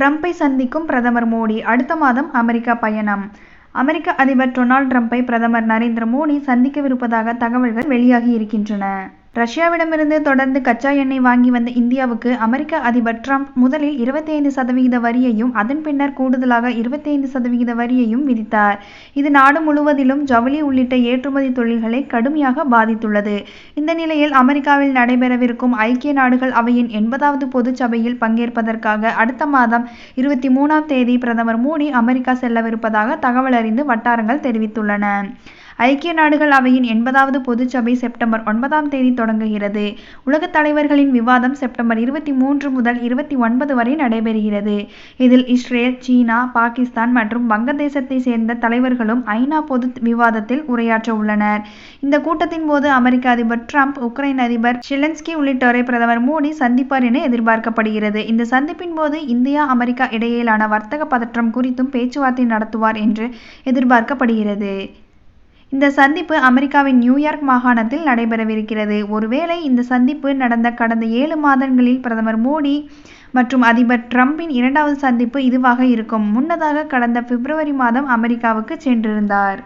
ட்ரம்ப்பை சந்திக்கும் பிரதமர் மோடி அடுத்த மாதம் அமெரிக்கா பயணம். அமெரிக்க அதிபர் டொனால்ட் ட்ரம்ப்பை பிரதமர் நரேந்திர மோடி சந்திக்கவிருப்பதாக தகவல்கள் வெளியாகி இருக்கின்றன. ரஷ்யாவிடமிருந்து தொடர்ந்து கச்சா எண்ணெய் வாங்கி வந்த இந்தியாவுக்கு அமெரிக்க அதிபர் ட்ரம்ப் முதலில் இருபத்தி ஐந்து சதவிகித வரியையும் அதன் பின்னர் கூடுதலாக இருபத்தி ஐந்து சதவீத வரியையும் விதித்தார். இது நாடு முழுவதிலும் ஜவுளி உள்ளிட்ட ஏற்றுமதி தொழில்களை கடுமையாக பாதித்துள்ளது. இந்த நிலையில் அமெரிக்காவில் நடைபெறவிருக்கும் ஐக்கிய நாடுகள் அவையின் எண்பதாவது பொதுச் சபையில் பங்கேற்பதற்காக அடுத்த மாதம் இருபத்தி மூணாம் தேதி பிரதமர் மோடி அமெரிக்கா செல்லவிருப்பதாக தகவல் அறிந்து வட்டாரங்கள் தெரிவித்துள்ளன. ஐக்கிய நாடுகள் அவையின் எண்பதாவது பொதுச்சபை செப்டம்பர் ஒன்பதாம் தேதி தொடங்குகிறது. உலகத் தலைவர்களின் விவாதம் செப்டம்பர் இருபத்தி மூன்று முதல் இருபத்தி ஒன்பது வரை நடைபெறுகிறது. இதில் இஸ்ரேல் சீனா பாகிஸ்தான் மற்றும் வங்கதேசத்தை சேர்ந்த தலைவர்களும் ஐநா பொது விவாதத்தில் உரையாற்ற உள்ளனர். இந்த கூட்டத்தின் போது அமெரிக்க அதிபர் டிரம்ப் உக்ரைன் அதிபர் ஷிலன்ஸ்கி உள்ளிட்டோரை பிரதமர் மோடி சந்திப்பார் என எதிர்பார்க்கப்படுகிறது. இந்த சந்திப்பின் போது இந்தியா அமெரிக்கா இடையிலான வர்த்தக பதற்றம் குறித்தும் பேச்சுவார்த்தை நடத்துவார் என்று எதிர்பார்க்கப்படுகிறது. இந்த சந்திப்பு அமெரிக்காவின் நியூயார்க் மாகாணத்தில் நடைபெறவிருக்கிறது. ஒருவேளை இந்த சந்திப்பு நடந்த கடந்த ஏழு மாதங்களில் பிரதமர் மோடி மற்றும் அதிபர் டிரம்பின் இரண்டாவது சந்திப்பு இதுவாக இருக்கும். முன்னதாக கடந்த பிப்ரவரி மாதம் அமெரிக்காவுக்கு சென்றிருந்தார்.